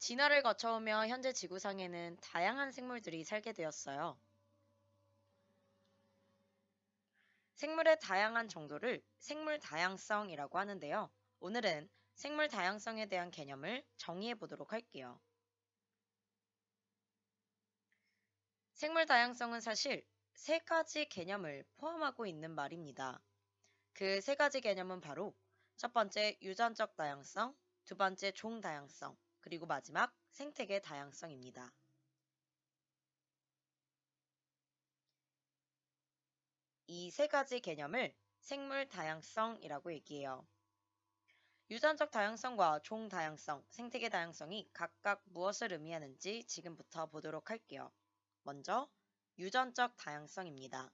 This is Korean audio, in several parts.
진화를 거쳐오며 현재 지구상에는 다양한 생물들이 살게 되었어요. 생물의 다양한 정도를 생물 다양성이라고 하는데요. 오늘은 생물 다양성에 대한 개념을 정의해 보도록 할게요. 생물 다양성은 사실 세 가지 개념을 포함하고 있는 말입니다. 그 세 가지 개념은 바로 첫 번째 유전적 다양성, 두 번째 종 다양성, 그리고 마지막 생태계 다양성입니다. 이 세 가지 개념을 생물 다양성이라고 얘기해요. 유전적 다양성과 종 다양성, 생태계 다양성이 각각 무엇을 의미하는지 지금부터 보도록 할게요. 먼저 유전적 다양성입니다.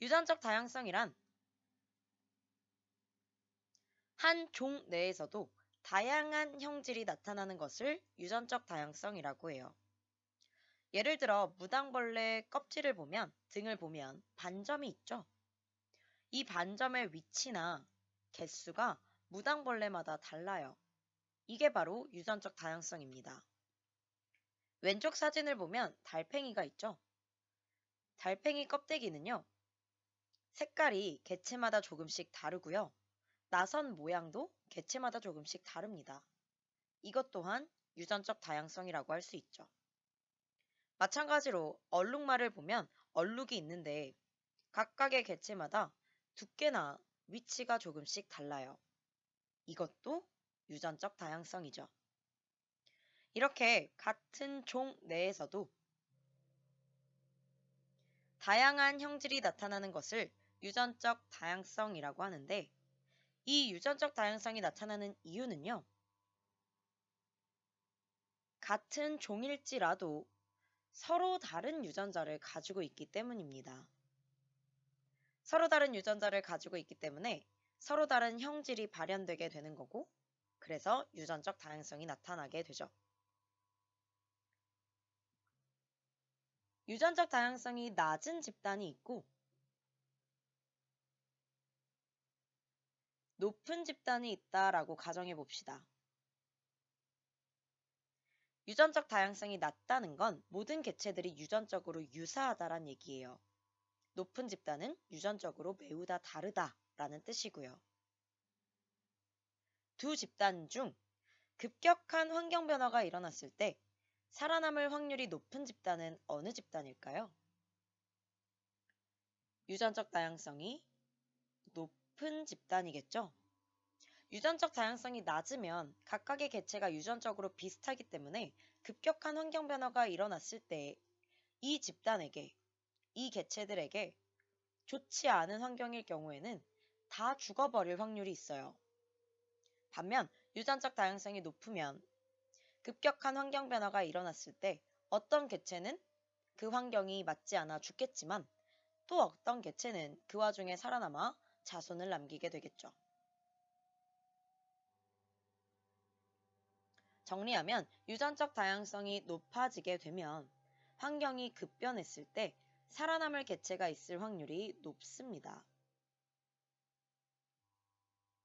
유전적 다양성이란 한 종 내에서도 다양한 형질이 나타나는 것을 유전적 다양성이라고 해요. 예를 들어 무당벌레 껍질을 보면 등을 보면 반점이 있죠. 이 반점의 위치나 개수가 무당벌레마다 달라요. 이게 바로 유전적 다양성입니다. 왼쪽 사진을 보면 달팽이가 있죠. 달팽이 껍데기는요. 색깔이 개체마다 조금씩 다르고요. 나선 모양도 개체마다 조금씩 다릅니다. 이것 또한 유전적 다양성이라고 할 수 있죠. 마찬가지로 얼룩말을 보면 얼룩이 있는데 각각의 개체마다 두께나 위치가 조금씩 달라요. 이것도 유전적 다양성이죠. 이렇게 같은 종 내에서도 다양한 형질이 나타나는 것을 유전적 다양성이라고 하는데 이 유전적 다양성이 나타나는 이유는요. 같은 종일지라도 서로 다른 유전자를 가지고 있기 때문입니다. 서로 다른 유전자를 가지고 있기 때문에 서로 다른 형질이 발현되게 되는 거고 그래서 유전적 다양성이 나타나게 되죠. 유전적 다양성이 낮은 집단이 있고 높은 집단이 있다라고 가정해 봅시다. 유전적 다양성이 낮다는 건 모든 개체들이 유전적으로 유사하다란 얘기예요. 높은 집단은 유전적으로 매우 다 다르다라는 뜻이고요. 두 집단 중 급격한 환경 변화가 일어났을 때 살아남을 확률이 높은 집단은 어느 집단일까요? 유전적 다양성이 높은 집단이겠죠? 유전적 다양성이 낮으면 각각의 개체가 유전적으로 비슷하기 때문에 급격한 환경 변화가 일어났을 때 이 집단에게, 이 개체들에게 좋지 않은 환경일 경우에는 다 죽어버릴 확률이 있어요. 반면 유전적 다양성이 높으면 급격한 환경 변화가 일어났을 때 어떤 개체는 그 환경이 맞지 않아 죽겠지만 또 어떤 개체는 그 와중에 살아남아 자손을 남기게 되겠죠. 정리하면 유전적 다양성이 높아지게 되면 환경이 급변했을 때 살아남을 개체가 있을 확률이 높습니다.